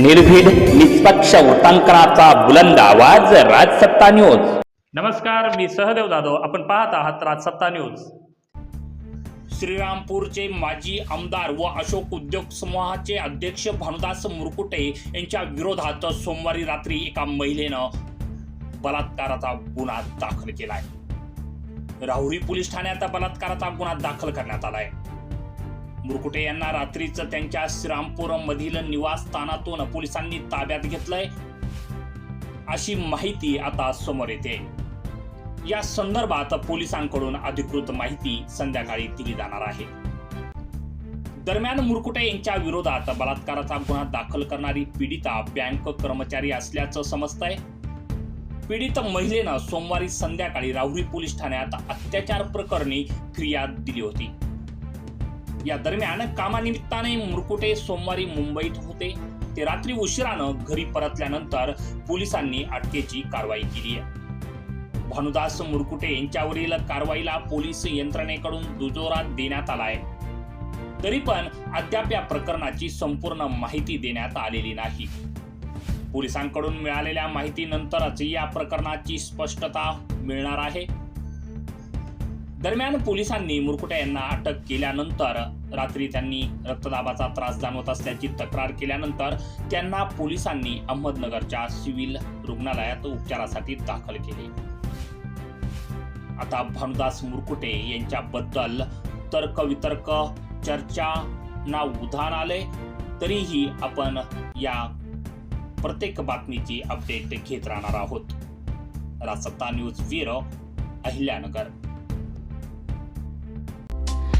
निर्भीड निष्पक्ष उटंकनाचा बुलंद आवाज राजसत्ता न्यूज. नमस्कार मी सहदेव जाधव. आपण पाहत आहात राजसत्ता न्यूज. श्रीरामपूरचे माजी आमदार व अशोक उद्योग समूहाचे अध्यक्ष भानुदास मुरकुटे यांच्या विरोधात सोमवारी रात्री एका महिलेनं बलात्काराचा गुन्हा दाखल केलाय. राहुरी पोलीस ठाण्यात बलात्काराचा गुन्हा दाखल करण्यात आलाय. मुरकुटे यांना रात्रीच त्यांच्या श्रीरामपुरम मधील निवासस्थानातून पोलिसांनी ताब्यात घेतलंय अशी माहिती आता समोर येते. या संदर्भात पोलिसांकडून अधिकृत माहिती संध्याकाळी दिली जाणार आहे. दरम्यान मुरकुटे यांच्या विरोधात बलात्काराचा गुन्हा दाखल करणारी पीडिता बँक कर्मचारी असल्याचं समजतंय. पीडित महिलेनं सोमवारी संध्याकाळी राहुरी पोलीस ठाण्यात अत्याचार प्रकरणी फिर्याद दिली होती. या दरम्यान कामानिमित्ताने मुरकुटे सोमवारी मुंबईत होते. ते रात्री उशिरानं घरी परतल्यानंतर पोलिसांनी अटकेची कारवाई केली आहे. भानुदास मुरकुटे यांच्यावरील कारवाईला पोलीस यंत्रणेकडून दुजोरा देण्यात आलाय तरी पण अद्याप या प्रकरणाची संपूर्ण माहिती देण्यात आलेली नाही. पोलिसांकडून मिळालेल्या माहितीनंतरच या प्रकरणाची स्पष्टता मिळणार आहे. दरम्यान पोलिसांनी मुरकुटे यांना अटक केल्यानंतर रात्री त्यांनी रक्तदाबाचा त्रास जाणवत असल्याची तक्रार केल्यानंतर त्यांना पोलिसांनी अहमदनगरच्या सिव्हिल रुग्णालयात उपचारासाठी दाखल केले. आता भानुदास मुरकुटे यांच्याबद्दल तर्कवितर्क चर्चा ना उधाण आले तरीही आपण या प्रत्येक बातमीची अपडेट घेत राहणार आहोत. Rajsatta news bureau Ahilyanagar.